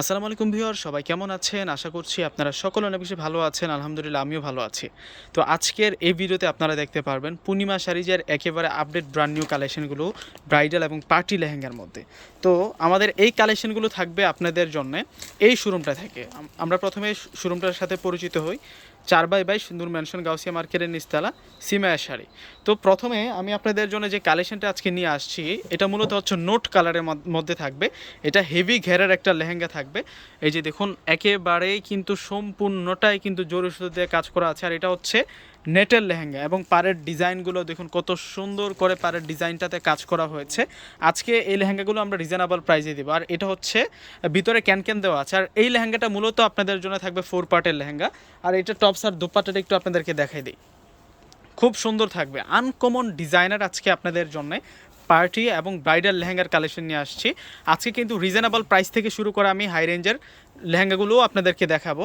আসসালামু আলাইকুম ভিউয়ার, সবাই কেমন আছেন? আশা করছি আপনারা সকল অনেক বেশি ভালো আছেন, আলহামদুলিল্লাহ আমিও ভালো আছি। তো আজকের এই ভিডিওতে আপনারা দেখতে পারবেন পূর্ণিমা সারিজের একেবারে আপডেট ব্র্যান্ড নিউ কালেকশনগুলো ব্রাইডাল এবং পার্টি লেহেঙ্গার মধ্যে। তো আমাদের এই কালেকশনগুলো থাকবে আপনাদের জন্য, এই শোরুমটা থেকে। আমরা প্রথমে শোরুমটার সাথে পরিচিত হই। চার বাই বাই সুন্দর ম্যানশন গাউসিয়া মার্কেটের নিস্তালা সিমায়া শাড়ি তো প্রথমে আমি আপনাদের জন্য যে কালেকশনটা আজকে নিয়ে আসছি, এটা মূলত হচ্ছে নোট কালারের মধ্যে থাকবে। এটা হেভি ঘেরের একটা লেহেঙ্গা থাকবে। এই যে দেখুন, একেবারেই কিন্তু সম্পূর্ণটাই কিন্তু জোরে সুতো দিয়ে কাজ করা আছে। আর এটা হচ্ছে নেটের লেহেঙ্গা এবং পাড়ের ডিজাইনগুলো দেখুন, কত সুন্দর করে পাড়ের ডিজাইনটাতে কাজ করা হয়েছে। আজকে এই লেহেঙ্গাগুলো আমরা রিজনেবল প্রাইসে দেবো। আর এটা হচ্ছে, ভিতরে ক্যান ক্যান দেওয়া আছে। আর এই লেহেঙ্গাটা মূলত আপনাদের জন্য থাকবে ফোর পার্টের লেহেঙ্গা। আর এটা টপস আর দোপাটাটা একটু আপনাদেরকে দেখাই দিই। খুব সুন্দর থাকবে। আনকমন ডিজাইনার আজকে আপনাদের জন্য পার্টি এবং ব্রাইডাল লেহেঙ্গার কালেকশন নিয়ে আসছি। আজকে কিন্তু রিজনেবল প্রাইস থেকে শুরু করে আমি হাই রেঞ্জের লেহেঙ্গাগুলোও আপনাদেরকে দেখাবো।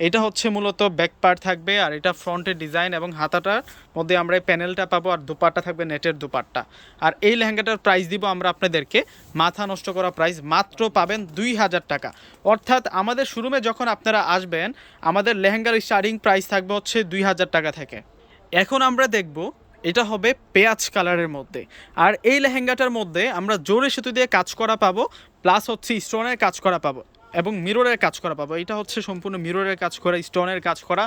এটা হচ্ছে মূলত ব্যাক পার্ট থাকবে আর এটা ফ্রন্টের ডিজাইন এবং হাতাটার মধ্যে আমরা এই প্যানেলটা পাবো আর দুপাট্টা থাকবে নেটের দুপাট্টা। আর এই লেহেঙ্গাটার প্রাইস দিব আমরা আপনাদেরকে মাথা নষ্ট করা প্রাইস মাত্র পাবেন দুই হাজার টাকা। অর্থাৎ আমাদের শোরুমে যখন আপনারা আসবেন, আমাদের লেহেঙ্গার স্টার্টিং প্রাইস থাকবে হচ্ছে দুই হাজার টাকা থেকে। এখন আমরা দেখব এটা হবে পেঁয়াজ কালারের মধ্যে। আর এই লেহেঙ্গাটার মধ্যে আমরা জোরে সেতু দিয়ে কাজ করা পাবো প্লাস হচ্ছে স্টোনের কাজ করা পাবো। এবং মিররের কাজ করা পাবো। এটা হচ্ছে সম্পূর্ণ মিররের কাজ করা স্টোনের কাজ করা,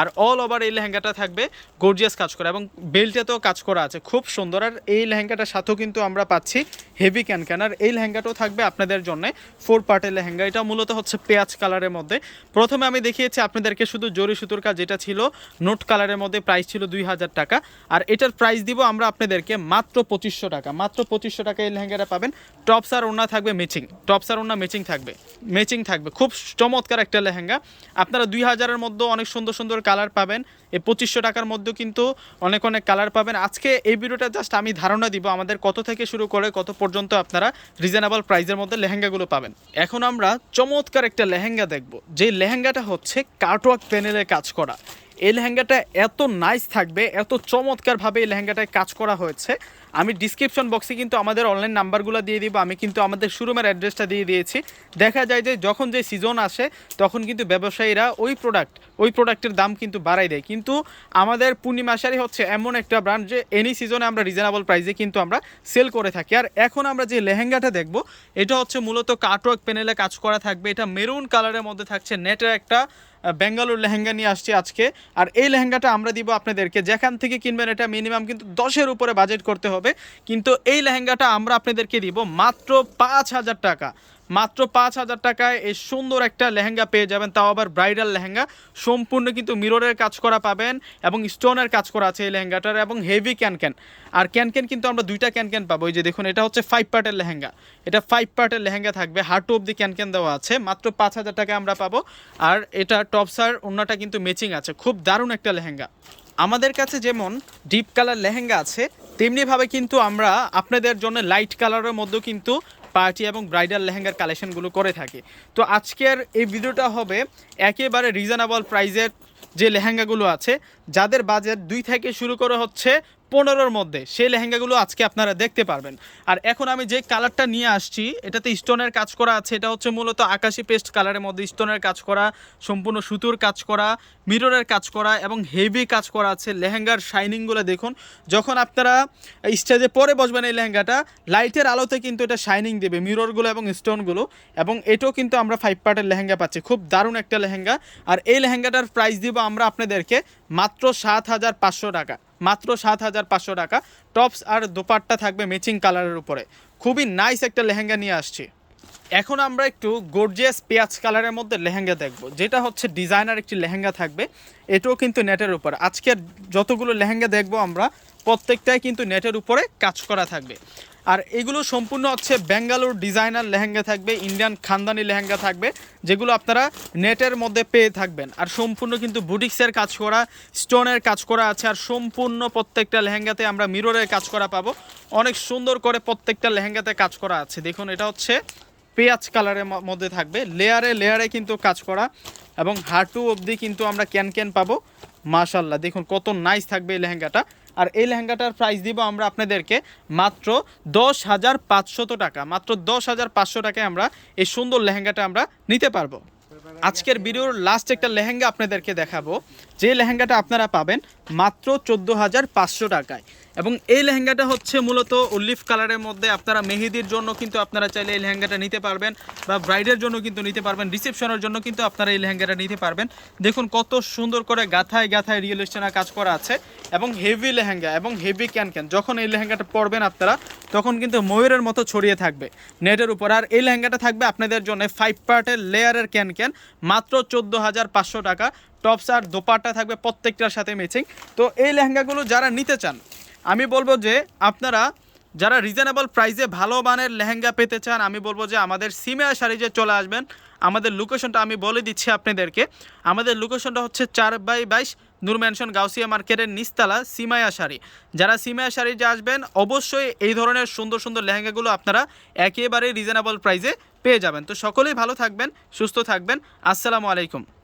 আর অল ওভার এই লেহেঙ্গাটা থাকবে গর্জিয়াস কাজ করা এবং বেল্টেতেও কাজ করা আছে, খুব সুন্দর। আর এই লেহেঙ্গাটার সাথেও কিন্তু আমরা পাচ্ছি হেভি ক্যানক্যান আর এই লেহেঙ্গাটাও থাকবে আপনাদের জন্য ফোর পার্টের লেহেঙ্গা। এটা মূলত হচ্ছে পেঁয়াজ কালারের মধ্যে। প্রথমে আমি দেখিয়েছি আপনাদেরকে শুধু জরি সুতোর কাজ যেটা ছিল নোট কালারের মধ্যে প্রাইস ছিল দুই হাজার টাকা। আর এটার প্রাইস দিব আমরা আপনাদেরকে মাত্র পঁচিশশো টাকা। মাত্র পঁচিশশো টাকা এই লেহেঙ্গাটা পাবেন। টপস আর ওনা থাকবে ম্যাচিং টপস আর ওনা ম্যাচিং থাকবে। ম্যাচিং থাকবে। খুব চমৎকার একটা লেহেঙ্গা। আপনারা দুই হাজারের মধ্যে অনেক সুন্দর সুন্দর কালার পাবেন। এই পঁচিশশো টাকার মধ্যেও কিন্তু অনেক অনেক কালার পাবেন। আজকে এই ভিডিওটা জাস্ট আমি ধারণা দিব আমাদের কত থেকে শুরু করে কত পর্যন্ত আপনারা রিজনেবল প্রাইজের মধ্যে লেহেঙ্গাগুলো পাবেন। এখন আমরা চমৎকার একটা লেহেঙ্গা দেখব। যে লেহেঙ্গাটা হচ্ছে কার্টওয়ার্ক প্যানেলে কাজ করা। এই লেহেঙ্গাটা এত নাইস থাকবে, এত চমৎকারভাবে এই লেহেঙ্গাটায় কাজ করা হয়েছে। আমি ডিসক্রিপশন বক্সে কিন্তু আমাদের অনলাইন নাম্বারগুলো দিয়ে দিব, আমি কিন্তু আমাদের শোরুমের অ্যাড্রেসটা দিয়ে দিয়েছি। দেখা যায় যে যখন যে সিজন আসে, তখন কিন্তু ব্যবসায়ীরা ওই প্রোডাক্ট ওই প্রোডাক্টের দাম কিন্তু বাড়াই দেয়। কিন্তু আমাদের পূর্ণিমা পূর্ণিমাশারি হচ্ছে এমন একটা ব্র্যান্ড যে এনি সিজনে আমরা রিজনেবল প্রাইসে কিন্তু আমরা সেল করে থাকি। আর এখন আমরা যে লেহেঙ্গাটা দেখব, এটা হচ্ছে মূলত কাটওয়ার্ক প্যানেলে কাজ করা থাকবে। এটা মেরুন কালারের মধ্যে থাকছে নেটের একটা বেঙ্গালুর লেহেঙ্গা নিয়ে আসছি আজকে। আর এই লেহেঙ্গাটা আমরা দিব আপনাদেরকে। যেখান থেকে কিনবেন এটা মিনিমাম কিন্তু দশের উপরে বাজেট করতে হবে। কিন্তু এই লেহেঙ্গাটা আমরা আপনাদেরকে দিব মাত্র পাঁচ হাজার টাকা। মাত্র পাঁচ হাজার টাকায় এই সুন্দর একটা লেহেঙ্গা পেয়ে যাবেন, তাও আবার ব্রাইডাল লেহেঙ্গা। সম্পূর্ণ কিন্তু মিররের কাজ করা পাবেন এবং স্টোনের কাজ করা আছে এই লেহেঙ্গাটার এবং হেভি ক্যান ক্যান আর ক্যান ক্যান কিন্তু আমরা দুইটা ক্যান ক্যান পাবো, এই যে দেখুন, এটা হচ্ছে ফাইভ পার্টের লেহেঙ্গা। এটা ফাইভ পার্টের লেহেঙ্গা থাকবে heart of the can can দেওয়া আছে, মাত্র পাঁচ হাজার টাকা আমরা পাবো। আর এটা টপসার অন্যটা কিন্তু ম্যাচিং আছে, খুব দারুণ একটা লেহেঙ্গা। আমাদের কাছে যেমন ডিপ কালার লেহেঙ্গা আছে, তেমনিভাবে কিন্তু আমরা আপনাদের জন্য লাইট কালারের মধ্যেও কিন্তু পার্টি এবং ব্রাইডাল লেহেঙ্গার কালেকশনগুলো করে থাকি। তো আজকের এই ভিডিওটা হবে একেবারে রিজনেবল প্রাইজের যে লেহেঙ্গাগুলো আছে, যাদের বাজেট দুই থেকে শুরু করে হচ্ছে পনেরোর মধ্যে। সেই লেহেঙ্গাগুলো আজকে আপনারা দেখতে পারবেন। আর এখন আমি যে কালারটা নিয়ে আসছি, এটাতে স্টোনের কাজ করা আছে। এটা হচ্ছে মূলত আকাশি পেস্ট কালারের মধ্যে স্টোনের কাজ করা, সম্পূর্ণ সুতোর কাজ করা, মিররের কাজ করা এবং হেভি কাজ করা আছে লেহেঙ্গার শাইনিংগুলো দেখুন। যখন আপনারা স্টেজে পরে বসবেন এই লেহেঙ্গাটা, লাইটের আলোতে কিন্তু এটা শাইনিং দেবে মিররগুলো এবং স্টোনগুলো। এবং এটাও কিন্তু আমরা ফাইভ পার্টের লেহেঙ্গা পাচ্ছি। খুব দারুণ একটা লেহেঙ্গা। আর এই লেহেঙ্গাটার প্রাইস দিব আমরা আপনাদেরকে মাত্র সাত হাজার পাঁচশো টাকা। মাত্র সাত হাজার পাঁচশো টাকা। টপস আর দোপাট্টা থাকবে ম্যাচিং কালারের উপরে। খুবই নাইস একটা লেহেঙ্গা নিয়ে আসছি। এখন আমরা একটু গর্জিয়াস পেঁয়াজ কালারের মধ্যে লেহেঙ্গা দেখব। যেটা হচ্ছে ডিজাইনার একটি লেহেঙ্গা থাকবে। এটাও কিন্তু নেটের উপর। আজকের যতগুলো লেহেঙ্গা দেখব আমরা, প্রত্যেকটাই কিন্তু নেটের উপরে কাজ করা থাকবে। আর এগুলো সম্পূর্ণ হচ্ছে বেঙ্গালুর ডিজাইনার লেহেঙ্গা থাকবে ইন্ডিয়ান খানদানি লেহেঙ্গা থাকবে, যেগুলো আপনারা নেটের মধ্যে পেয়ে থাকবেন। আর সম্পূর্ণ কিন্তু বুটিক্সের কাজ করা, স্টোনের কাজ করা আছে, আর সম্পূর্ণ প্রত্যেকটা লেহেঙ্গাতে আমরা মিররের কাজ করা পাবো। অনেক সুন্দর করে প্রত্যেকটা লেহেঙ্গাতে কাজ করা আছে। দেখুন, এটা হচ্ছে পেঁয়াজ কালারের মধ্যে থাকবে। লেয়ারে লেয়ারে কিন্তু কাজ করা এবং হাঁটু অবধি কিন্তু আমরা ক্যান ক্যান পাবো। মাশাল্লাহ দেখুন কত নাইস থাকবে এই লেহেঙ্গাটা। আর এই লেহেঙ্গাটার প্রাইস দিব আমরা আপনাদেরকে মাত্র দশ হাজার পাঁচশত টাকা। মাত্র দশ হাজার পাঁচশো টাকায় আমরা এই সুন্দর লেহেঙ্গাটা আমরা নিতে পারব। আজকের ভিডিওর লাস্ট একটা লেহেঙ্গা আপনাদেরকে দেখাবো। যে লেহেঙ্গাটা আপনারা পাবেন মাত্র চোদ্দ হাজার পাঁচশো টাকায়। এবং এই লেহেঙ্গাটা হচ্ছে মূলত উল্লিফ কালারের মধ্যে। আপনারা মেহেদির জন্য কিন্তু আপনারা চাইলে এই লেহেঙ্গাটা নিতে পারবেন বা ব্রাইডের জন্য কিন্তু নিতে পারবেন, রিসেপশনের জন্য কিন্তু আপনারা এই লেহেঙ্গাটা নিতে পারবেন। দেখুন কত সুন্দর করে গাথায় গাথায় রিয়েল স্টেনা কাজ করা আছে এবং হেভি লেহেঙ্গা এবং হেভি ক্যান ক্যান। যখন এই লেহেঙ্গাটা পরবেন আপনারা, তখন কিন্তু ময়ূরের মতো ছড়িয়ে থাকবে। নেটের উপর আর এই লেহেঙ্গাটা থাকবে আপনাদের জন্য ফাইভ পার্টের লেয়ারের ক্যান ক্যান, মাত্র চোদ্দ হাজার পাঁচশো টাকা। টপস আর দোপাট্টা থাকবে প্রত্যেকটার সাথে ম্যাচিং তো এই লেহেঙ্গাগুলো যারা নিতে চান, আমি বলব যে আপনারা যারা রিজনেবল প্রাইসে ভালো মানের লেহেঙ্গা পেতে চান, আমি বলব যে আমাদের সিমিয়া শাড়িজে চলে আসবেন, আমাদের লোকেশনটা আমি বলে দিচ্ছি আপনাদেরকে। আমাদের লোকেশনটা হচ্ছে চার বাই বাইশ নূর ম্যানশন গাউসিয়া মার্কেটের নিস্তালা সিমায়া শাড়ি। যারা সিমায়া শাড়িতে আসবেন, অবশ্যই এই ধরনের সুন্দর সুন্দর লেহেঙ্গাগুলো আপনারা একেবারেই রিজনেবল প্রাইসে পেয়ে যাবেন। তো সকলেই ভালো থাকবেন, সুস্থ থাকবেন। আসসালামু আলাইকুম।